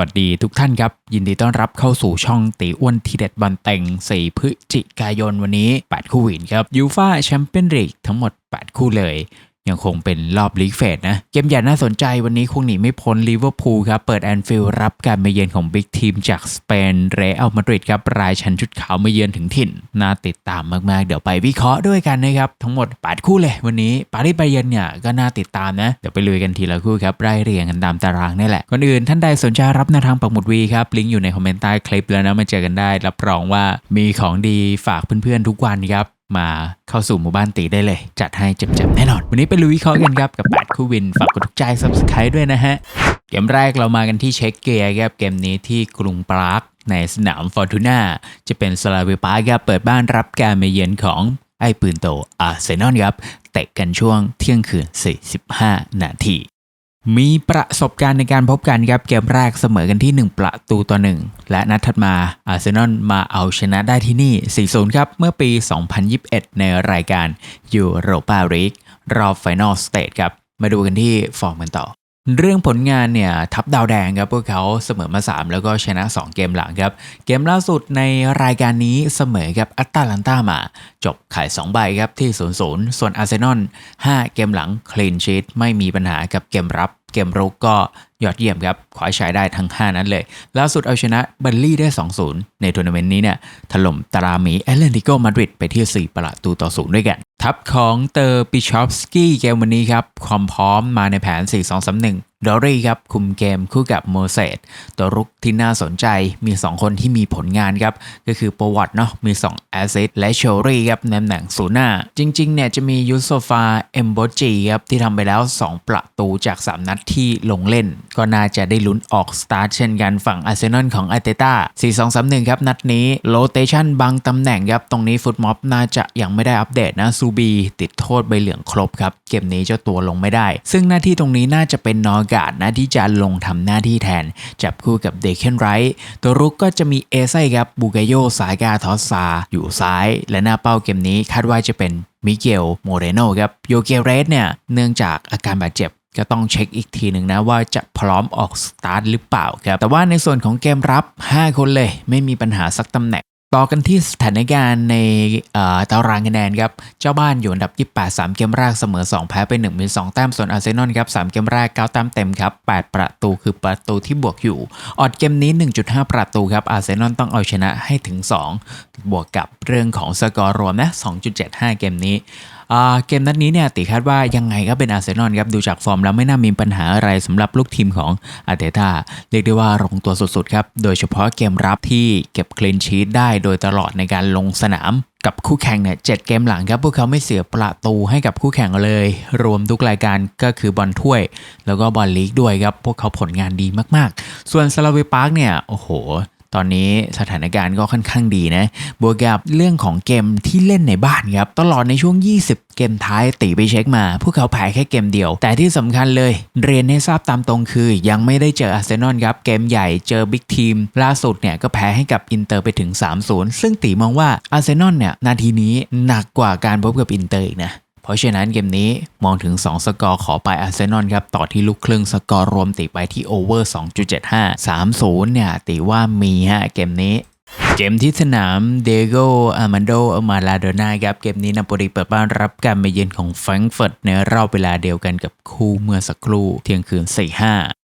วัสดีทุกท่านครับ ยินดีต้อนรับเข้าสู่ช่องตีอ้วนทีเด็ดบอลเต็ง4 พฤศจิกายนวันนี้ 8 คู่วินครับยูฟาแชมเปี้ยนลีกทั้งหมด 8 คู่เลย ยังคงเป็นรอบลีกเฟสนะ เกมใหญ่น่าสนใจวันนี้คงหนีไม่พ้นลิเวอร์พูลครับ เปิดแอนฟิลด์รับการมาเยือนของบิ๊กทีมจากสเปนเรอัลมาดริดครับ รายชันชุดขาวมาเยือนถึงถิ่น น่าติดตามมาก ๆ เดี๋ยวไปวิเคราะห์ด้วยกันนะครับ ทั้งหมด 8 คู่เลย วันนี้ปารีสไบเยือนเนี่ยก็น่าติดตามนะ เดี๋ยวไปลุยกันทีละคู่ครับไล่เรียงกันตามตารางนี่แหละก่อนอื่นท่านใดสนใจรับแนวทางปักหมุดวีครับลิงก์อยู่ในคอมเมนต์ใต้คลิปแล้วนะมาเจอกันได้รับรองว่ามีของดีฝากเพื่อนๆทุกวันครับ มาเข้าสู่หมู่บ้านตีได้เลย จัดให้เจ็บๆแน่นอน วันนี้ไปลุยวิเคราะห์กันครับ กับ8คู่วิน ฝากกดถูกใจ subscribe ด้วยนะฮะ เกมแรกเรามากันที่เช็คเกียร์ครับ เกมนี้ที่กรุงปรากในสนามฟอร์ตูน่าจะเป็นสลาเวปาคครับเปิดบ้านรับการมาเยือนของไอ้ปืนโตอาร์เซนอลครับ เตะกันช่วงเที่ยงคืน 45 นาที มีประสบการณ์ในการพบกันครับเกมแรกเสมอกันที่ 1 ประตูต่อ 1 และนัดถัดมาอาร์เซนอลมาเอาชนะได้ที่นี่ 4-0 ครับเมื่อปี 2021 ในรายการยูโรปาลีกรอบไฟนอลสเตจครับ มาดูกันที่ฟอร์มกันต่อ เรื่องผลงานเนี่ยทับดาวแดงครับพวกเขาเสมอมา 3 แล้วก็ชนะ 2 เกมหลังครับ เกมล่าสุดในรายการนี้เสมอกับอัตแลนตามา จบขาย 2 ใบครับที่ 0-0 ส่วนอาร์เซนอล5 เกมหลังคลีนชีตไม่มีปัญหากับเกมรับ เกมรุกก็ยอดเยี่ยมครับคว้าใช้ได้ทั้ง 5 นั้นเลย ล่าสุดเอาชนะบัลลี่ได้ 2-0 ในทัวร์นาเมนต์นี้เนี่ยถล่มตารามีแอตเลติโกมาดริดไปที่ 4 ประตูต่อ 0 ด้วยกัน ทัพของเตอร์ปิชอฟสกี้เกมวันนี้ครับความพร้อมมาในแผน 4-2-3-1 ดอรี่ครับคุมเกมคู่กับโมเสสตัวรุกที่น่าสนใจมี 2 คนที่มีผลงานครับ ก็คือโปรวัตเนาะมี2แอสซิสและโชอรี่ครับในตำแหน่งศูนย์หน้า จริงๆเนี่ยจะมียูโซฟาเอมโบจีครับที่ทำไปแล้ว 2 ประตูจาก 3 นัดที่ลงเล่น ก็น่าจะได้ลุ้นออกสตาร์ทเช่นกันฝั่งอาร์เซนอลของอาร์เตต้า4-2-3-1 ครับนัดนี้โลเตชันบางตำแหน่งครับตรงนี้ฟุตม็อบน่าจะยังไม่ได้อัปเดตนะซูบีติดโทษใบเหลืองครบครับเกมนี้เจ้าตัวลงไม่ได้ ซึ่งหน้าที่ตรงนี้น่าจะเป็นนอร์การ์ดนะที่จะลงทำหน้าที่แทน จับคู่กับเดคเคนไรท์ตัวรุกก็จะมีเอไซครับบูกาโยสายกาทอสซา อยู่ซ้าย และหน้าเป้าเกมนี้คาดว่าจะเป็นมิเกลโมเรโนครับโยเกเรสเนี่ยเนื่องจากอาการบาดเจ็บก็ต้องเช็คอีกทีหนึ่งนะว่าจะพร้อมออกสตาร์ทหรือเปล่าครับ แต่ว่าในส่วนของเกมรับ 5 คนเลย ไม่มีปัญหาสักตำแหน่ง ต่อกันที่สถานการณ์ในตารางคะแนนครับ เจ้าบ้านอยู่อันดับ 28 3 เกมแรกเสมอ 2 แพ้ไป1มี2แต้ม ส่วนอาร์เซนอลครับ 3 เกมแรก 9 แต้มเต็มครับ 8 ประตูคือประตูที่บวกอยู่ ออดเกมนี้ 1.5 ประตูครับ อาร์เซนอลต้องเอาชนะให้ถึง 2 บวกกับเรื่องของสกอร์รวมนะ 2.75 เกมนี้ เกมนัดนี้เนี่ยติคาดว่ายังไงก็เป็นอาร์เซนอลครับดูจากฟอร์มแล้วไม่น่ามีปัญหาอะไรสำหรับลูกทีมของอาร์เตต้าเรียกได้ว่าลงตัวสุดๆครับโดยเฉพาะเกมรับที่เก็บคลีนชีตได้โดยตลอดในการลงสนามกับคู่แข่งเนี่ยเจ็ดเกมหลังครับพวกเขาไม่เสียประตูให้กับคู่แข่งเลย รวมทุกรายการก็คือบอลถ้วย แล้วก็บอลลีกด้วยครับ พวกเขาผลงานดีมากๆ ส่วนสลาเวปาร์กเนี่ย โอ้โห ตอนนี้สถานการณ์ก็ค่อนข้างดีนะ บวกกับเรื่องของเกมที่เล่นในบ้านครับ ตลอดในช่วง 20 เกมท้ายตีไปเช็คมา พวกเขาแพ้แค่เกมเดียว แต่ที่สำคัญเลย เรียนให้ทราบตามตรงคือ ยังไม่ได้เจออาร์เซนอลครับ เกมใหญ่เจอบิ๊กทีม ล่าสุดเนี่ยก็แพ้ให้กับอินเตอร์ไปถึง 3-0 ซึ่งตีมองว่าอาร์เซนอลเนี่ยนาทีนี้หนักกว่าการพบกับอินเตอร์อีกนะ เพราะฉะนั้นเกมนี้มองถึง 2 สกอร์ขอไปอาร์เซนอลครับ ต่อที่ลูกครึ่งสกอร์รวมตีไปที่โอเวอร์ 2.75 3-0 เนี่ยตีว่ามีฮะเกมนี้เกมที่สนามเดโกอามันโดมาลาโดนาครับ เกมนี้นาโปลีเปิดบ้านรับการมาเยือนของแฟรงก์เฟิร์ตในรอบเวลาเดียวกันกับคู่เมื่อสักครู่เที่ยงคืน 4-5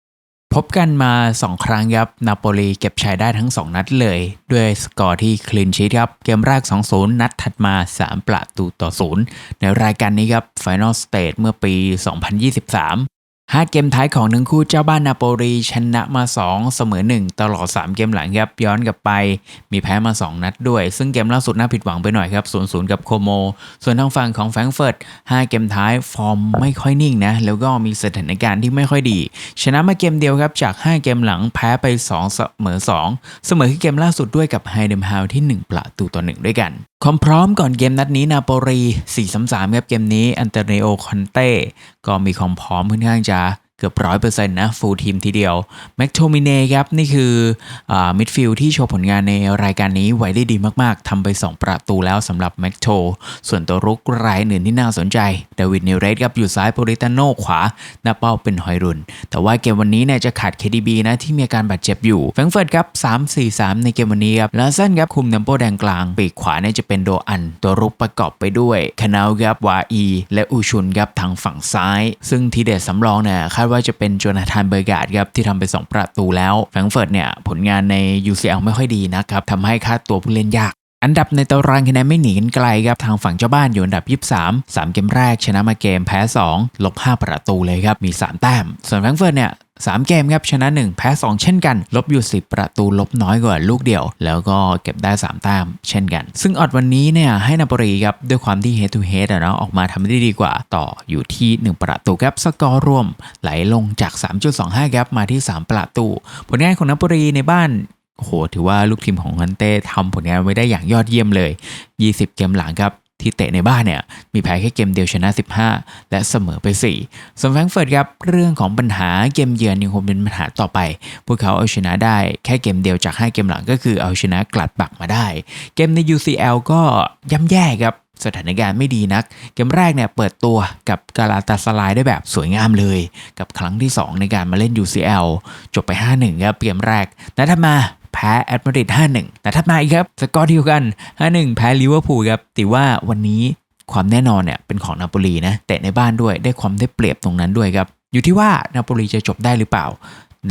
พบกันมา 2 ครั้งครับนาโปลีเก็บชัยได้ทั้ง 2 นัดเลย ด้วยสกอร์ที่คลีนชีตครับ เกมแรก 2-0 นัดถัดมา 3 ประตูต่อ 0 ในรายการนี้ครับ Final Stage เมื่อปี 2023 5 เกมท้ายของทั้งคู่เจ้าบ้านนาโปลีชนะมา 2 เสมอ 1 ตลอด 3 เกมหลังครับย้อนกลับไป มีแพ้มา 2 นัดด้วย ซึ่งเกมล่าสุดน่าผิดหวังไปหน่อยครับ 0-0 กับโคโม ส่วนทางฝั่งของแฟรงเฟิร์ต5 เกมท้ายฟอร์มไม่ค่อยนิ่งนะ แล้วก็มีสถานการณ์ที่ไม่ค่อยดี ชนะมาเกมเดียวครับ จาก 5 เกมหลังแพ้ไป 2 เสมอ 2 เสมอที่เกมล่าสุดด้วยกับไฮเดมฮาวที่ 1 ประตูต่อ 1 ด้วยกันความพร้อมก่อนเกมนัดนี้นาโปลี4-3-3ครับเกมนี้อันเตเนโอคอนเต้ก็มีความพร้อมค่อนข้างจะ เกือบร้อยเปอร์เซ็นต์นะฟูลทีมทีเดียวแม็กโทมิเน่ครับ นี่คือมิดฟิลด์ที่โชว์ผลงานในรายการนี้ไว้ได้ดีมากๆทำไป 2 ประตูแล้วสำหรับแม็กโทส่วนตัวรุกรายอื่นที่น่าสนใจเดวิดเนเรสครับอยู่ซ้ายโปริตาโนขวา หน้าเป้าเป็นฮอยรุน แต่ว่าเกมวันนี้เนี่ยจะขาด KDB นะที่มีอาการบาดเจ็บอยู่แฟรงเฟิร์ตครับ3-4-3 ในเกมวันนี้ครับลาเซนครับคุมเนมโปแดงกลางปีกขวาเนี่ยจะเป็นโดอัน ตัวรุกประกอบไปด้วยคานาลครับวาอี และอูชุนครับทางฝั่งซ้าย ซึ่งทีเด็ดสำรองเนี่ยคาดว่าจะเป็นโจนาธานเบอร์การ์ดครับที่ทำไป 2 ประตูแล้วแฟรงเฟิร์ตเนี่ยผลงานใน UCL ไม่ค่อยดีนะครับทำให้ค่าตัวผู้เล่นยากอันดับในตารางคะแนนไม่หนีกันไกลครับทางฝั่งเจ้าบ้านอยู่อันดับ 23 3 เกมแรกชนะมาเกมแพ้ 2 ลบ 5 ประตูเลยครับ มี 3 แต้ม ส่วนแฟรงเฟิร์ตเนี่ย 3 เกมครับชนะ 1 แพ้ 2 เช่นกัน ลบอยู่ 10 ประตูลบน้อยกว่าลูกเดียว แล้วก็เก็บได้ 3 แต้มเช่นกัน ซึ่งออดวันนี้เนี่ยให้นาโปลีครับด้วยความที่ head to head อะเนาะออกมาทำได้ดีกว่าต่ออยู่ที่ 1 ประตูครับสกอร์รวม ไหลลงจาก 3.25ครับมาที่ 3 ประตู ผลงานของนาโปลีในบ้านโอ้โหถือว่าลูกทีมของฮันเต้ทำผลงานไว้ได้อย่างยอดเยี่ยมเลย 20 เกมหลังครับ ที่เตะในบ้านเนี่ยมีแพ้แค่เกมเดียวชนะ 15 และเสมอไป 4 ส่วนแฟรงเฟิร์ตครับเรื่องของปัญหาเกมเยือนยังคงเป็นปัญหาต่อไป พวกเขาเอาชนะได้แค่เกมเดียวจาก 5 เกมหลังก็คือเอาชนะกลัดบักมาได้ เกมใน UCL ก็ย่ำแย่ครับสถานการณ์ไม่ดีนัก เกมแรกเนี่ยเปิดตัวกับกาลาตาสลายได้แบบสวยงามเลย กับครั้งที่ 2 ในการมาเล่น UCL จบไป 5-1 ครับเกมแรกแต่ถ้ามา แพ้แอตมาดริด5-1 แต่ถ้ามาอีกครับสกอร์เดียวกัน 5-1 แพ้ลิเวอร์พูลครับแต่ว่าวันนี้ความแน่นอนเนี่ยเป็นของนาโปลีนะเตะในบ้านด้วยได้ความได้เปรียบตรงนั้นด้วยครับ อยู่ที่ว่านาโปลีจะจบได้หรือเปล่า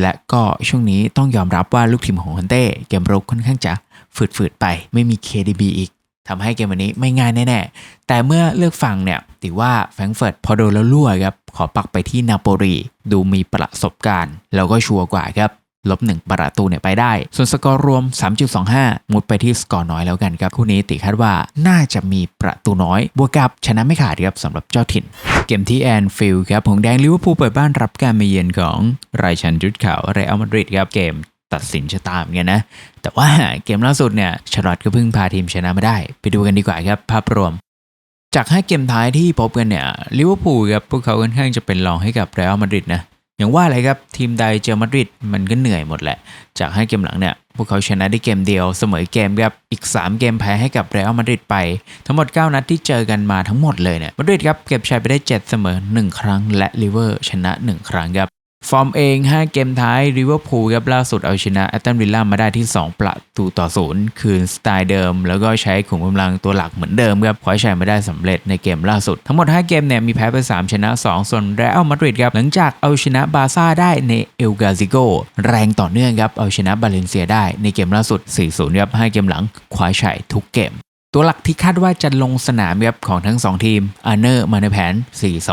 และก็ช่วงนี้ต้องยอมรับว่าลูกทีมของฮันเต้เกมรุกค่อนข้างจะฝืดๆไป ไม่มี KDB อีกทำให้เกมวันนี้ไม่ง่ายแน่ๆ แต่เมื่อเลือกฟังเนี่ยถือว่าแฟรงก์เฟิร์ตพอโดนแล้วรั่วครับ ขอปักไปที่นาโปลีดูมีประสบการณ์ แล้วก็ชัวร์กว่าครับ ลบหนึ่งประตูเนี่ยไปได้ ส่วนสกอร์รวม 3.25 มุดไปที่สกอร์น้อยแล้วกันครับ คู่นี้ติคาดว่าน่าจะมีประตูน้อย บวกกับชนะไม่ขาดครับสำหรับเจ้าถิ่น เกมที่แอนฟิลด์ครับ หงแดงลิเวอร์พูลเปิดบ้านรับการมาเยือนของไรชันจุดขาวเรอัลมาดริดครับเกมตัดสินชะตาเหมือนกันนะ แต่ว่าเกมล่าสุดเนี่ยชาร์ลอตก็เพิ่งพาทีมชนะมาได้ ไปดูกันดีกว่าครับภาพรวมจาก 5 เกมท้ายที่พบกันเนี่ยลิเวอร์พูลครับพวกเขาค่อนข้างจะเป็นรองให้กับเรอัลมาดริดนะ อย่างว่าอะไรครับทีมใดเจอมาดริดมันก็เหนื่อยหมดแหละ จากให้เกมหลังเนี่ย พวกเขาชนะได้เกมเดียวเสมอเกมครับอีก 3 เกมแพ้ให้กับเรอัลมาดริดไป ทั้งหมด 9 นัดที่เจอกันมาทั้งหมดเลยเนี่ยมาดริดครับเก็บชัยไปได้ 7 เสมอ 1 ครั้งและลิเวอร์ชนะ 1 ครั้งครับ ฟอร์มเอง 5 เกมท้ายริเวอร์พูลครับล่าสุดเอาชนะแอตตันวิลล่ามาได้ที่ 2 ประตูต่อศูนย์คืนสไตล์เดิม แล้วก็ใช้ขุมกำลังตัวหลักเหมือนเดิมครับคว้าชัยมาได้สำเร็จในเกมล่าสุด ทั้งหมด 5 เกมเนี่ยมีแพ้ไป 3 ชนะ 2 ส่วนเรอัลมาดริดครับหลังจากเอาชนะบาซ่าได้ในเอลกาซิโกแรงต่อเนื่องครับเอาชนะบาเลนเซียได้ในเกมล่าสุด 4-0ครับ5เกมหลังคว้าชัยทุกเกมตัวหลักที่คาดว่าจะลงสนามครับของทั้ง 2 ทีมอาร์เนอร์มาในแผน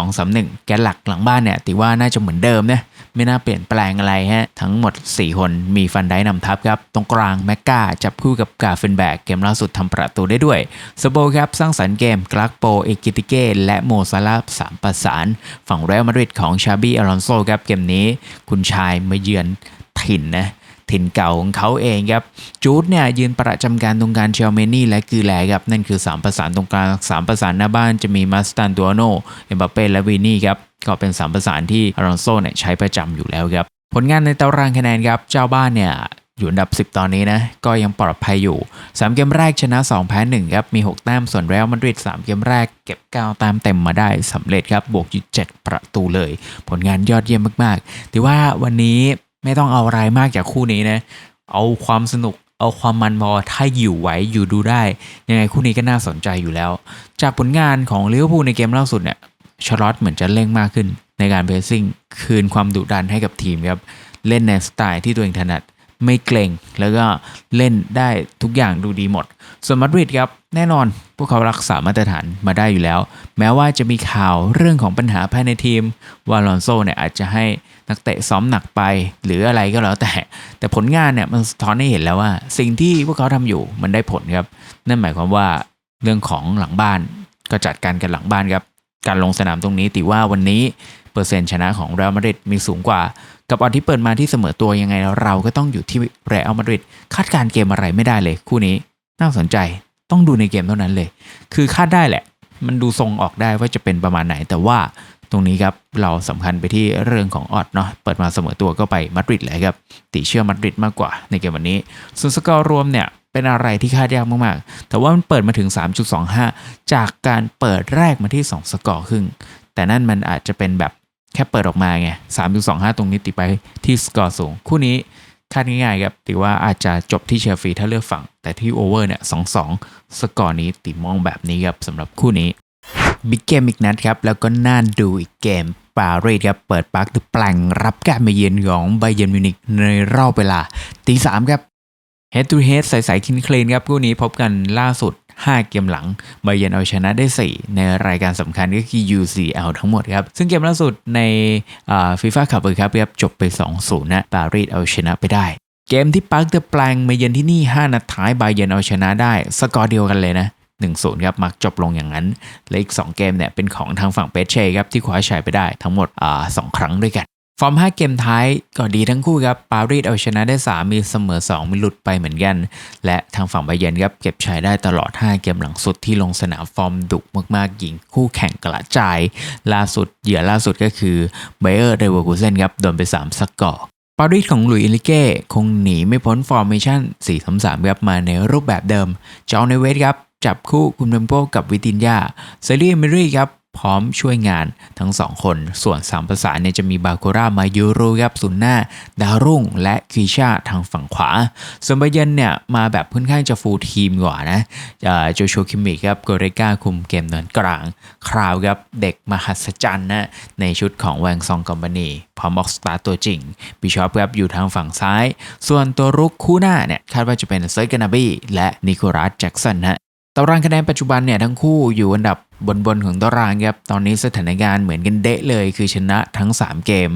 4-2-3-1 แกนหลักหลังบ้านเนี่ยติว่าน่าจะเหมือนเดิมนะ ไม่น่าเปลี่ยนแปลงอะไรฮะ ทั้งหมด 4 คนมีฟันได้นำทัพครับ ตรงกลางแมกกาจับคู่กับกาเฟนแบกเกมล่าสุดทำประตูได้ด้วยสโบครับสร้างสรรค์เกมกลักโปเอกิติเก้และโมซาลาสามประสาน ฝั่งเรอัลมาดริดของชาบีอลอนโซครับเกมนี้ คุณชายมาเยือนถิ่นนะ ถิ่นเก่าของเขาเองครับจูดเนี่ยยืนประจำการตรงกลารเชลเมนี่และกือแลครับนั่นคือ 3 ประสานตรงกลาง 3 ประสานหน้าบ้านจะมีมาสตันตัวโนเอ็มบัปเป้และวีนี่ครับก็เป็น 3 ประสานที่อารอนโซเนี่ยใช้ประจำอยู่แล้วครับผลงานในตารางคะแนนครับเจ้าบ้านเนี่ยอยู่อันดับ 10 ตอนนี้นะ ก็ยังปลอดภัยอยู่ 3 เกมแรกชนะ 2 แพ้ 1 ครับ มี 6 แต้ม ส่วนเรอัลมาดริด 3 เกมแรกเก็บ 9 แต้มเต็มมาได้สำเร็จครับ บวกอยู่7ประตูเลย ผลงานยอดเยี่ยมมาก ๆ ถือว่าวันนี้ ไม่ต้องเอาอะไรมากจากคู่นี้นะ เอาความสนุกเอาความมันพอถ้าอยู่ไหวอยู่ดูได้ ยังไงคู่นี้ก็น่าสนใจอยู่แล้ว จากผลงานของลิเวอร์พูลในเกมล่าสุดเนี่ยชาร์ลอตเหมือนจะเร่งมากขึ้น ในการเพรสซิ่งคืนความดุดันให้กับทีมครับ เล่นในสไตล์ที่ตัวเองถนัด ไม่เกรงแล้วก็เล่นได้ทุกอย่างดูดีหมด ส่วนมาดริดครับ แน่นอนพวกเขารักษามาตรฐานมาได้อยู่แล้ว แม้ว่าจะมีข่าวเรื่องของปัญหาภายในทีมว่าลอนโซเนี่ยอาจจะให้นักเตะซ้อมหนักไปหรืออะไรก็แล้วแต่ แต่ผลงานเนี่ยมันสะท้อนให้เห็นแล้วว่า สิ่งที่พวกเขาทำอยู่มันได้ผลครับ นั่นหมายความว่าเรื่องของหลังบ้านก็จัดการกันหลังบ้านครับการลงสนามตรงนี้ติว่าวันนี้เปอร์เซ็นต์ชนะของเรอัลมาดริดมีสูงกว่า กับออนที่เปิดมาที่เสมอตัวยังไงเราก็ต้องอยู่ที่เรอัลมาดริดคาดการเกมอะไรไม่ได้เลยคู่นี้น่าสนใจ ต้องดูในเกมเท่านั้นเลย คือคาดได้แหละ มันดูทรงออกได้ว่าจะเป็นประมาณไหน แต่ว่าตรงนี้ครับ เราสำคัญไปที่เรื่องของออดเนาะเปิดมาเสมอตัวก็ไปมาดริดเลยครับตีเชื่อมาดริดมากกว่าในเกมวันนี้ส่วนสกอร์รวมเนี่ยเป็นอะไรที่คาดยากมาก ๆ แต่ว่ามันเปิดมาถึง 3.25 จากการเปิดแรกมาที่ 2 สกอร์ครึ่ง แต่นั่นมันอาจจะเป็นแบบแค่เปิดออกมาไง 3.25 ตรงนี้ติไปที่สกอร์สูง คู่นี้ คาดง่ายๆครับติว่าอาจจะจบที่เชลฟีถ้าเลือกฝั่ง แต่ที่โอเวอร์เนี่ย2-2สกอร์นี้ติมองแบบนี้ครับสำหรับคู่นี้บิ๊กเกมอีกนัดครับ แล้วก็น่าดูอีกเกมปารีสครับ เปิดปาร์คดูแปลงรับการมาเยือนของไบเยนมิวนิกในรอบเวลาตีสามครับ Head to Head ใสๆคินเคลนครับคู่นี้พบกันล่าสุด 5 เกมหลังไบเยนเอาชนะได้ 4 ในรายการสำคัญก็คือ UCL ทั้งหมดครับ ซึ่งเกมล่าสุดในฟีฟ่าคัพครับครับจบไป 2-0 นะปารีสเอาชนะไปได้เกมที่ปาร์คเดอะแปลงมาเยือนที่นี่ 5 นัดท้ายไบเยนเอาชนะได้ สกอร์เดียวกันเลยนะ1-0ครับมักจบลงอย่างนั้น และอีก 2 เกมเนี่ยเป็นของทางฝั่งเปเช่ครับที่คว้าชัยไปได้ทั้งหมดอ่า2ครั้งด้วยกัน ฟอร์ม 5 เกมท้ายก็ดีทั้งคู่ครับ ปารีสเอาชนะได้ 3 มีเสมอ 2 มีหลุดไปเหมือนกัน และทางฝั่งไบเยนครับ เก็บชัยได้ตลอด 5 เกมหลังสุดที่ลงสนามฟอร์มดุมากๆ ยิงคู่แข่งกระจาย ล่าสุดเหยื่อล่าสุดก็คือเบเออร์เดวอร์กูเซนครับโดนไป 3 สกอร์ปารีสของหลุยส์เอลิเก้คงหนีไม่พ้นฟอร์เมชั่น4-3-3ครับมาในรูปแบบเดิมจอห์นเนเวสครับจับคู่คุณเบมโปกับวิตินยาเซรีเมรี่ครับ พร้อมช่วยงานทั้งสองคน ส่วนสามประสานเนี่ยจะมีบาโกรามายูโรครับศูนย์หน้า ดาวรุ่ง และคีชาทางฝั่งขวา ส่วนบาเยนเนี่ยมาแบบค่อนข้างจะฟูลทีมกว่านะโจโชคิมิครับโกเรกาคุมเกมเนินกลาง คราวครับเด็กมหัศจรรย์นะในชุดของแวงซองกอมบานีพร้อมออกสตาร์ตัวจริงบิชอปครับอยู่ทางฝั่งซ้าย ส่วนตัวรุกคู่หน้าเนี่ยคาดว่าจะเป็นเซอร์กานาบีและนิโคลัสแจ็กสันนะ ตารางคะแนนปัจจุบันเนี่ยทั้งคู่อยู่อันดับบนๆของตารางครับ ตอนนี้สถานการณ์เหมือนกันเดะเลย คือชนะทั้ง 3 เกม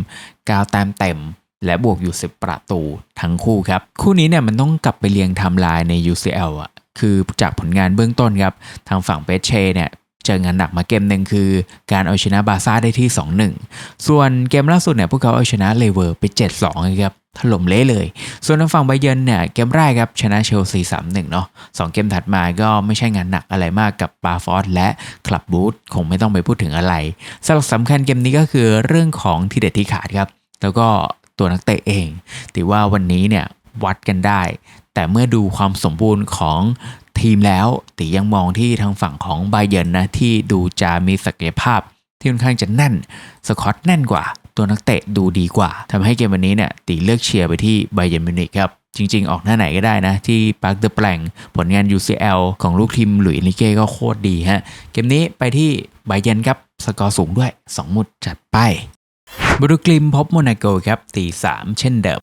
กาวแต้มเต็ม และบวกอยู่ 10 ประตูทั้งคู่ครับ คู่นี้เนี่ยมันต้องกลับไปเรียงไทม์ไลน์ใน UCL อะ คือจากผลงานเบื้องต้นครับ ทางฝั่งเปเช่เนี่ย เจองานหนักมาเกมหนึ่งคือ การเอาชนะบาซ่าได้ที่ 2-1 ส่วนเกมล่าสุดเนี่ยพวกเขาเอาชนะเลเวอร์ไป 7-2ครับถล่มเละเลย ส่วนทางฝั่งไบเยนเนี่ยเกมแรกครับชนะเชลซี3-1 เนาะสองเกมถัดมาก็ไม่ใช่งานหนักอะไรมากกับบาฟอร์ดและคลับบูธคงไม่ต้องไปพูดถึงอะไรสำหรับสำคัญเกมนี้ก็คือเรื่องของทีเด็ดที่ขาดครับ แล้วก็ตัวนักเตะเองถือว่าวันนี้เนี่ยวัดกันได้ แต่เมื่อดูความสมบูรณ์ของทีมแล้วตียังมองที่ทางฝั่งของไบเยนนะที่ดูจะมีศักยภาพที่ค่อนข้างจะแน่นสกอตแน่นกว่า ตัวนักเตะดูดีกว่าทำให้เกมวันนี้เนี่ยตีเลือกเชียร์ไปที่ไบเยนมิวนิกครับจริง ๆ ออกหน้าไหนก็ได้นะ ที่ปาร์คเดอะแปลงผลงาน UCL ของลูกทีมหลุยส์ลิเก้ก็โคตรดีฮะ เกมนี้ไปที่ไบเยนครับสกอร์สูงด้วย 2 มุดจัดไปบรูกลิมพบโมนาโกครับตี3เช่นเดิม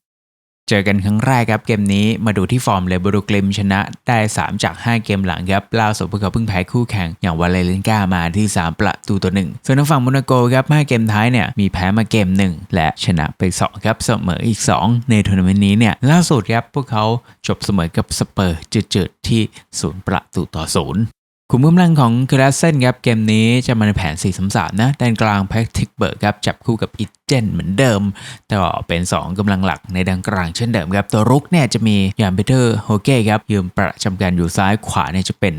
เจอกันครั้งแรกครับเกมนี้มาดูที่ฟอร์มเลยบรูกลิมชนะได้ 3 จาก 5 เกมหลังครับล่าสุดพวกเขาเพิ่งแพ้คู่แข่งอย่างวาเลนกามาที่ 3 ประตูต่อหนึ่งส่วนทางฝั่งโมนาโกครับ5เกมท้ายเนี่ยมีแพ้มาเกม 1 และชนะไป2ครับเสมออีก 2 ในทัวร์นาเมนต์นี้เนี่ยล่าสุดครับพวกเขาจบเสมอกับสเปอร์จืดๆที่ 0 ประตูต่อศูนย์ ขุมกำลังของคราสเซนครับเกมนี้จะมาในแผน 4-3-3 นะแดนกลางแพทริกเบิร์กครับจับคู่กับอิเจนเหมือนเดิม แต่เป็น 2กำลังหลักในแดนกลางเช่นเดิมครับตัวรุกเนี่ยจะมียานเบเตอร์โฮเก้ครับยืมประจำการอยู่ซ้ายขวาเนี่ยจะเป็น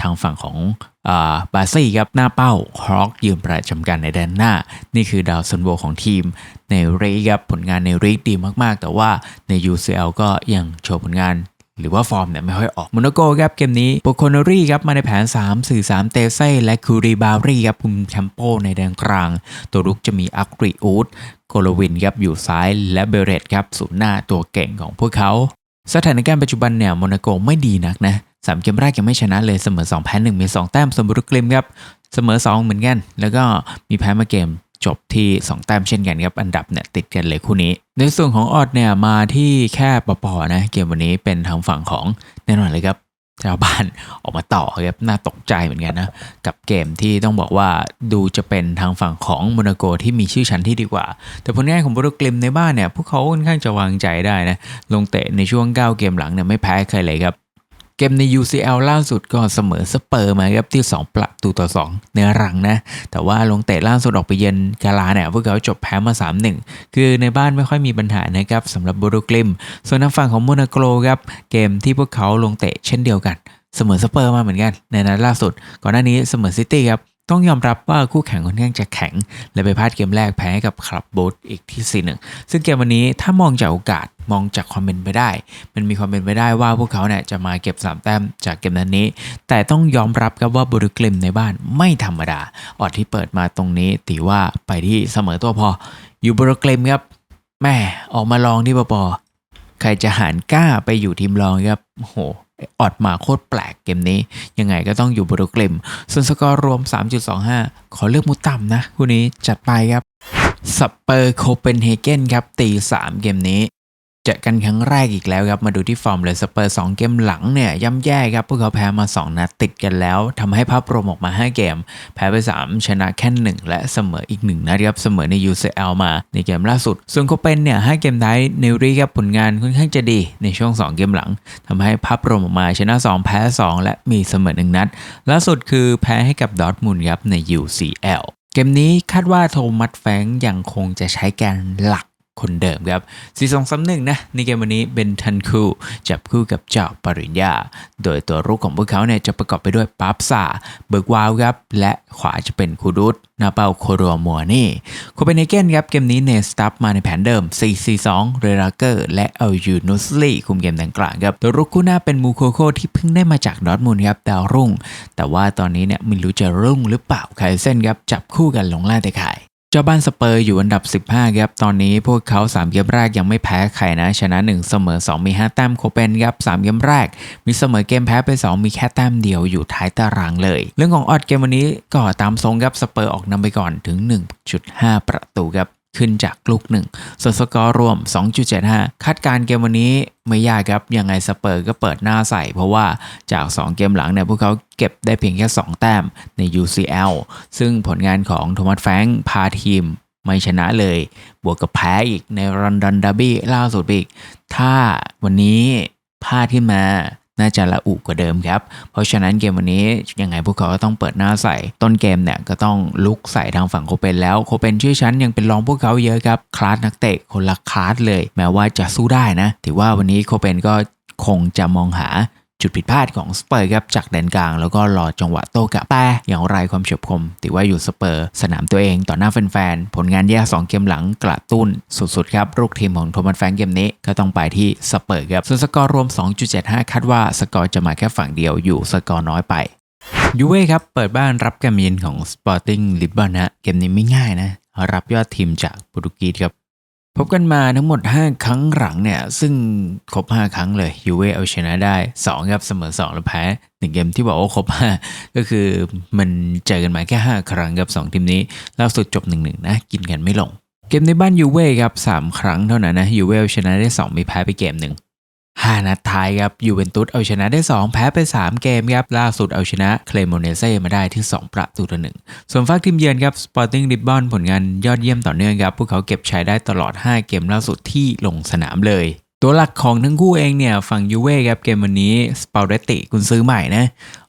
ทางฝั่งของบาซี่ครับหน้าเป้าครอกยืมประจำการในแดนหน้า นี่คือดาวซันโวของทีม ในเรกครับผลงานในเรกดีมากๆ แต่ว่าใน UCL ก็ยังโชว์ผลงาน หรือว่าฟอร์มเนี่ยไม่ค่อยออกโมนาโกครับเกมนี้โปโคโนรีครับมาในแผน3 4 3เตเซ่และคูริบารีครับคุมแคมโปในแดนกลาง ตัวรุกจะมีอักริอูดโกโลวินครับอยู่ซ้ายและเบเรตครับศูนย์หน้าตัวเก่งของพวกเขา สถานการณ์ปัจจุบันเนี่ยโมนาโกไม่ดีนักนะสามเกมแรกยังไม่ชนะเลยเสมอ2แพ้1มี2แต้มสมบูรณ์กลิมครับเสมอ 2 เหมือนกัน แล้วก็มีแพ้มาเกม จบที่ 2 แต้มเช่นกันครับ อันดับเนี่ยติดกันเลยคู่นี้ ในส่วนของออดเนี่ยมาที่แค่ปปอนะเกมวันนี้เป็นทางฝั่งของแน่นอนเลยครับชาวบ้านออกมาต่อครับน่าตกใจเหมือนกันนะ กับเกมที่ต้องบอกว่าดูจะเป็นทางฝั่งของโมนาโกที่มีชื่อชั้นที่ดีกว่า แต่ผลงานของบรูกลิมในบ้านเนี่ยพวกเขาค่อนข้างจะวางใจได้นะ ลงเตะในช่วง 9 เกมหลังเนี่ยไม่แพ้ใครเลยครับ เกมใน UCL ล่าสุดก็เสมอสเปอร์มาครับที่ 2 ประตูต่อ 2 ในรังนะ แต่ว่าลงเตะล่าสุดออกไปเยือนกาลาเนี่ยพวกเขาจบแพ้มา 3-1 คือในบ้านไม่ค่อยมีปัญหานะครับสำหรับบรูกลิม ส่วนทางฝั่งของโมนาโกครับเกมที่พวกเขาลงเตะเช่นเดียวกันเสมอสเปอร์มาเหมือนกันในนัดล่าสุด ก่อนหน้านี้เสมอซิตี้ครับ ต้องยอมรับว่าคู่แข่งค่อนข้างจะแข็ง และไปพลาดเกมแรกแพ้กับคลับบูธอีกที่ 4-1 ซึ่งเกมวันนี้ถ้ามองจากโอกาสมองจากความเป็นไปได้ มันมีความเป็นไปได้ว่าพวกเขาเนี่ยจะมาเก็บ 3 แต้มจากเกมนั้นนี้ แต่ต้องยอมรับครับว่าบรุกลิมในบ้านไม่ธรรมดา ออดที่เปิดมาตรงนี้ถือว่าไปที่เสมอตัวพอ อยู่บรุกลิมครับแม่ออกมาลองที่ปปอใครจะหารกล้าไปอยู่ทีมรองครับโอ้โห ออดมาโคตรแปลกเกมนี้ ยังไงก็ต้องอยู่บรุกลิมส่วนสกอร์รวม 3.25 ขอเลือกมุตต่ำนะคู่นี้จัดไปครับสเปอร์โคเปนเฮเกนครับตี 3 เกมนี้ จอกันครั้งแรกอีกแล้วครับมาดูที่ฟอร์มเลยสเปอร์2เกมหลังเนี่ยย่ำแย่ครับพวกเขาแพ้มา 2 นัดติดกันแล้วทำให้ภาพรวมออกมา 5 เกม แพ้ไป 3 ชนะแค่1และเสมออีก1นัดครับเสมอใน UCL มาในเกมล่าสุด ส่วนโคเปนเนี่ย5เกมท้ายเนรีครับผลงานค่อนข้างจะดีในช่วง 2 เกมหลังทำให้ภาพรวมออกมาชนะ 2 แพ้ 2 และมีเสมอ1นัดล่าสุดคือแพ้ให้กับดอร์ทมุนครับใน UCL เกมนี้คาดว่าโทมัสแฟงยังคงจะใช้แกนหลัก คนเดิมครับ4 2 3 1นะในเกมวันนี้เบนทันคูจับคู่กับเจ้าปริญญา โดยตัวรุกของพวกเขาเนี่ยจะประกอบไปด้วยปั๊บซาเบิร์กวาวครับ และขวาจะเป็นคูดุสนาเปาโครัวมัวนี่โคเปนเฮเกนครับ เกมนี้เนสตับมาในแผนเดิม 4-4-2 เรราเกอร์ และเอลยูนุสลีคุมเกมดังกลางครับ ตัวรุกคู่หน้าเป็นมูโคโคที่เพิ่งได้มาจากดอทมุนด์ครับดาวรุ่ง แต่ว่าตอนนี้เนี่ยไม่รู้จะรุ่งหรือเปล่าไคเซนครับจับคู่กันลงล่าแต่ขาย เจ้าบ้านสเปอร์อยู่อันดับ 15ครับ ตอนนี้พวกเขา 3 เกมแรกยังไม่แพ้ใครนะ ชนะ 1 เสมอ 2 มี 5 แต้มโคเปนครับ 3 เกมแรก มีเสมอเกมแพ้ไป 2 มีแค่แต้มเดียวอยู่ท้ายตารางเลย เรื่องของออดเกมวันนี้ก็ตามทรงครับ สเปอร์ออกนำไปก่อนถึง 1.5 ประตูครับ ขึ้นจากลูกหนึ่งส่วนสกอร์รวม 2.75 คาดการเกมวันนี้ไม่ยากครับ ยังไงสเปอร์ก็เปิดหน้าใส่ เพราะว่าจาก 2 เกมหลังเนี่ยพวกเขาเก็บได้เพียงแค่ 2 แต้มใน UCL ซึ่งผลงานของโทมัสแฟงพาทีมไม่ชนะเลย บวกกับแพ้อีกในรอนดอนดาร์บี้ล่าสุดอีก ถ้าวันนี้พลาดขึ้นมา น่าจะละอุกว่าเดิมครับ เพราะฉะนั้นเกมวันนี้ยังไงพวกเขาก็ต้องเปิดหน้าใส่ ต้นเกมเนี่ยก็ต้องลุกใส่ทางฝั่งโคเปนแล้วโคเปนชื่อชั้นยังเป็นรองพวกเขาเยอะครับคลาสนักเตะคนละคลาสเลย แม้ว่าจะสู้ได้นะ ถือว่าวันนี้โคเปนก็คงจะมองหา จุดผิดพลาดของสเปอร์ครับจากแดนกลาง แล้วก็รอจังหวะโต้กลับแต่อย่างไรความเฉียบคมถือว่าอยู่สเปอร์ สนามตัวเองต่อหน้าแฟนๆ ผลงานแย่2เกมหลังกระตุ้นสุดๆครับลูกทีมของโทมัสแฟงเกมนี้ก็ต้องไปที่สเปอร์ครับส่วนสกอร์รวม 2.75 คาดว่าสกอร์จะมาแค่ฝั่งเดียวอยู่สกอร์น้อยไปยูเว่ครับเปิดบ้านรับการเยือนของ Sporting Lisbon นะเกมนี้ไม่ง่ายนะรับยอดทีมจากโปรตุเกสครับ พบกันมาทั้งหมด 5 ครั้งหลังเนี่ย ซึ่งครบ 5 ครั้งเลยยูเว่เอาชนะได้ 2 ครับเสมอ 2 แล้วแพ้1เกมที่บอกว่าครบ 5 ก็คือมันเจอกันมาแค่ 5 ครั้งกับ 2 ทีมนี้ล่าสุดจบ 1-1 นะ กินกันไม่ลง เกมในบ้านยูเว่ครับ 3 ครั้งเท่านั้นนะยูเว่เอาชนะได้2มีแพ้ไปเกมหนึ่ง 5 นัดท้ายครับยูเวนตุสเอาชนะได้ 2 แพ้ไป 3 เกมครับล่าสุดเอาชนะเคลโมเนเซ่มาได้ที่ 2 ประตูต่อหนึ่งส่วนฝากทีมเยือนครับสปอร์ติ้งริบบอนผลงานยอดเยี่ยมต่อเนื่องครับพวกเขาเก็บชัยได้ตลอด 5 เกมล่าสุดที่ลงสนามเลยตัวหลักของทั้งคู่เองเนี่ย ฝั่งยูเว่ครับเกมวันนี้สปาเรติกุนซื้อใหม่นะ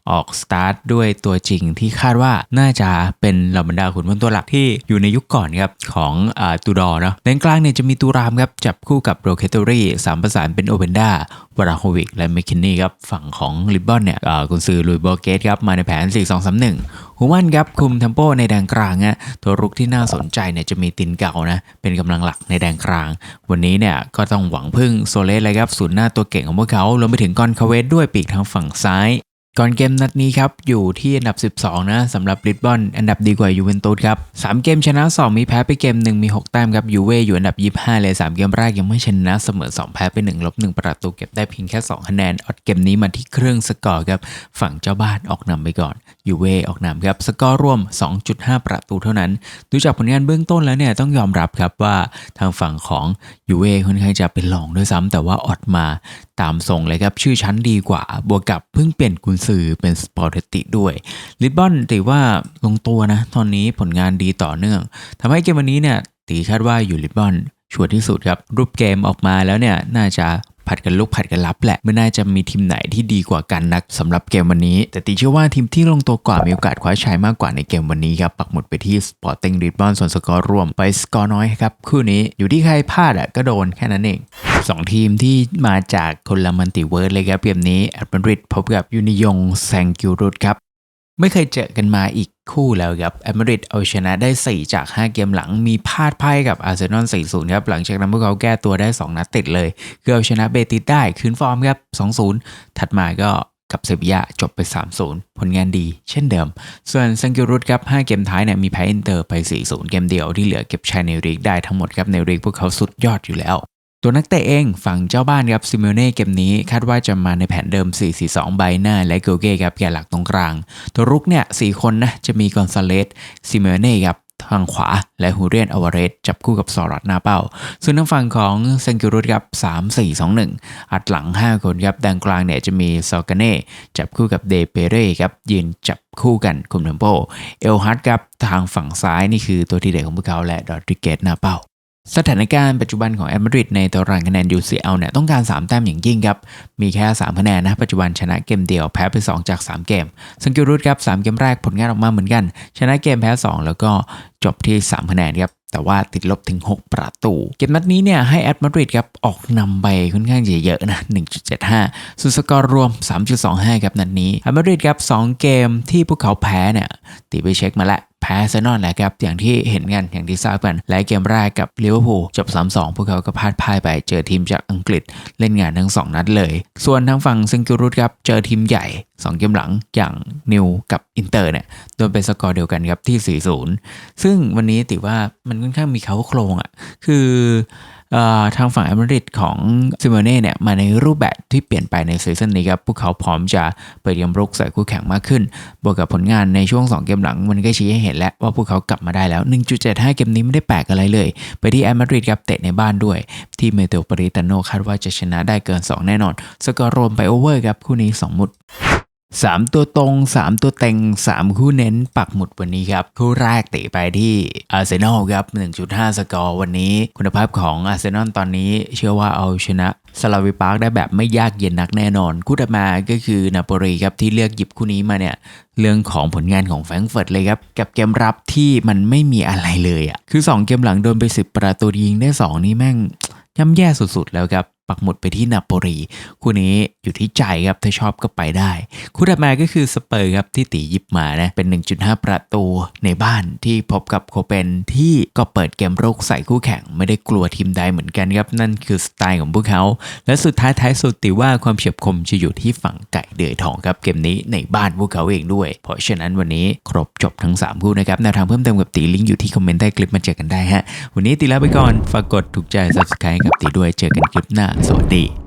ออกสตาร์ทด้วยตัวจริงที่คาดว่าน่าจะเป็นเหล่าบรรดาขุนพลตัวหลักที่อยู่ในยุคก่อนครับของอตูดอเนาะเลนกลางเนี่ยจะมีตูรามครับจับคู่กับโรเคตอรี่สามประสานเป็นโอเ n นดาวราโฮวิกและเมคินนี่ครับฝั่งของลิบบอนเนี่ยกุนซือลุยโบเกตครับมาในแผน 4 2 3 1ฮูมันครับคุมเทมโปในแดนกลางอะตัวรุกที่น่าสนใจเนี่ยจะมีตินเก่านะเป็นกำลังหลักในแดนกลาง วันนี้เนี่ยก็ต้องหวังพึ่งโซเลสเลยครับศูนย์หน้าตัวเก่งของพวกเขารวมไปถึงกอนคาเวสด้วยปีกทางฝั่งซ้าย ก่อนเกมนัดนี้ครับ อยู่ที่อันดับ 12 นะสำหรับลิสบอนอันดับดีกว่ายูเวนตุสครับ 3 เกมชนะ 2 มีแพ้ไปเกม 1 มี 6 แต้มครับยูเว่อยู่อันดับ 25 เลย 3 เกมแรกยังไม่ชนะเสมอ 2 แพ้ไป 1 ลบ 1 ประตูเก็บได้เพียงแค่ 2 คะแนนออดเกมนี้มาที่เครื่องสกอร์ครับ ฝั่งเจ้าบ้านออกนำไปก่อนยูเว่ออกนำครับ สกอร์รวม 2.5 ประตูเท่านั้น ดูจากผลงานเบื้องต้นแล้วเนี่ยต้องยอมรับครับว่าทางฝั่งของยูเว่ค่อนข้างจะเป็นรองด้วยซ้ำแต่ว่าออดมา ตามทรงเลยครับ ชื่อชั้นดีกว่า บวกกับเพิ่งเปลี่ยนกุนซือเป็นสปอร์ตติด้วยลิบบอนถือว่าลงตัวนะ ตอนนี้ผลงานดีต่อเนื่องทำให้เกมวันนี้เนี่ยตีคาดว่าอยู่ลิบบอนชัวร์ที่สุดครับ รูปเกมออกมาแล้วเนี่ยน่าจะ ผัดกันลุกผัดกันรับแหละไม่น่าจะมีทีมไหนที่ดีกว่ากันนักสำหรับเกมวันนี้ แต่ตีเชื่อว่าทีมที่ลงตัวกว่ามีโอกาสคว้าชัยมากกว่าในเกมวันนี้ครับปักหมุดไปที่ Sporting Lisbon ส่วนสกอร์รวมไปสกอร์น้อยครับคู่นี้อยู่ที่ใครพลาดอะก็โดนแค่นั้นเองสองทีมที่มาจากคนละมันติเวิร์ดเลยครับเกมนี้แอตมาดริดพบกับยูนิยงแซงกิวรุตครับไม่เคยเจอกันมาอีก คู่แล้วครับแอตมริดเอาชนะได้ 4 จาก 5 เกมหลังมีพลาดไพ่กับอาร์เซนอล4-0ครับหลังจากนั้นพวกเขาแก้ตัวได้ 2 นัดติดเลยคือเอาชนะเบติสได้คืนฟอร์มครับ 2-0 ถัดมาก็กับเซบียาจบไป 3-0 ผลงานดีเช่นเดิม ส่วนซังกิรุตครับ 5 เกมท้ายเนี่ยมีแพ้อินเตอร์ไป 4-0 เกมเดียวที่เหลือเก็บชัยในลีกได้ทั้งหมดครับในลีกพวกเขาสุดยอดอยู่แล้ว ตัวนักเตะเองฝั่งเจ้าบ้านครับซิเมเน่เกมนี้คาดว่าจะมาในแผนเดิม 4-4-2 ใบหน้า และโกลเก้ครับแกนหลักตรงกลาง ตัวรุกเนี่ย4คนนะจะมีกอนซาเลสซิเมเน่ครับทางขวาและฮูเรียนอวาเรสจับคู่กับซอรัตนาเป้า ส่วนทางฝั่งของเซนกิรุตครับ 3-4-2-1 อัดหลัง 5 คนครับดังกลางเนี่ยจะมีซอกาเน่จับคู่กับเดเปเร่ครับยืนจับคู่กันคุมเทมโป เอลฮัตครับทางฝั่งซ้ายนี่คือตัวที่เด็กของพวกเขาและดอดริเกตนาเป้า สถานการณ์ปัจจุบันของแอตมาดริดในตารางคะแนน UCL เนี่ยต้องการ 3 แต้มอย่างยิ่งครับ มีแค่ 3 คะแนนนะ ปัจจุบันชนะเกมเดียวแพ้ไป 2 จาก 3 เกมสังเกตรุตครับ 3 เกมแรกผลงานออกมาเหมือนกัน ชนะเกมแพ้ 2 แล้วก็จบที่ 3 คะแนนครับแต่ว่าติดลบถึง 6 ประตู เกมนัดนี้เนี่ยให้แอตมาดริดครับออกนำไปค่อนข้างเยอะๆนะ 1.75 สุดสกอร์รวม 3.25 ครับนัดนี้แอตมาดริดครับ 2 เกมที่พวกเขาแพ้เนี่ยตีไปเช็คมาแล้ว แพ้เซนอนแหละครับอย่างที่เห็นกันอย่างที่ทราบกันและเกมแรกกับลิเวอร์พูลจบ 3-2 พวกเขาก็พลาดพ่ายไปเจอทีมจากอังกฤษเล่นงานทั้ง 2 นัดเลย ส่วนทางฝั่งซิงกิรุตครับเจอทีมใหญ่ 2 เกมหลังอย่างนิวกับอินเตอร์เนี่ยโดนเป็นสกอร์เดียวกันครับที่ 4-0 ซึ่งวันนี้ติว่ามันค่อนข้างมีเขาโครงอะคือ ทางฝั่งแอมริดของซิโมเน่เนี่ยมาในรูปแบบที่เปลี่ยนไปในซีซั่นนี้ครับ พวกเขาพร้อมจะเปิดเกมรุกใส่คู่แข่งมากขึ้น บวกกับผลงานในช่วง 2 เกมหลัง มันก็ชี้ให้เห็นแล้วว่าพวกเขากลับมาได้แล้ว 1.75 เกมนี้ไม่ได้แปลกอะไรเลย ไปที่แอมริดครับเตะในบ้านด้วย ที่เมเตโอปริตาโนคาดว่าจะชนะได้เกิน 2 แน่นอน สกอร์รวมไปโอเวอร์ครับคู่นี้ 2 มุด 3 ตัวตรง 3 ตัวเต็ง 3 คู่เน้นปักหมุดวันนี้ครับ คู่แรกเตะไปที่อาร์เซนอลครับ 1.5 สกอร์วันนี้ คุณภาพของอาร์เซนอลตอนนี้เชื่อว่าเอาชนะสลาวิปาร์กได้แบบไม่ยากเย็นนักแน่นอน คู่ถัดมาก็คือนาโปลีครับ ที่เลือกหยิบคู่นี้มาเนี่ย เรื่องของผลงานของแฟรงก์เฟิร์ตเลยครับ กับเกมรับที่มันไม่มีอะไรเลยอะ่ะคือ 2 เกมหลังโดนไป 10 ประตูยิงได้ 2 นี่แม่งย่ำแย่สุดๆแล้วครับปักหมุดไปที่นาโปลีคู่นี้อยู่ที่ใจครับถ้าชอบก็ไปได้ คู่ถัดมาก็คือสเปอร์ครับที่ตียิบมานะเป็น 1.5 ประตูในบ้านที่พบกับโคเปนที่ก็เปิดเกมรุกใส่คู่แข่งไม่ได้กลัวทีมใดเหมือนกันครับนั่นคือสไตล์ของพวกเขา และสุดท้ายท้ายสุดติว่าความเฉียบคมจะอยู่ที่ฝั่งไก่เดือยทองครับเกมนี้ในบ้านพวกเขาเองด้วย เพราะฉะนั้นวันนี้ครบจบทั้ง 3 คู่นะครับแนวทางเพิ่มเติมกับตีลิงก์อยู่ที่คอมเมนต์ใต้คลิปมาเจอกันได้ฮะวันนี้ตีลาไปก่อนฝากกดถูกใจ subscribe กับตีด้วยเจอกันคลิปหน้าสวัสดี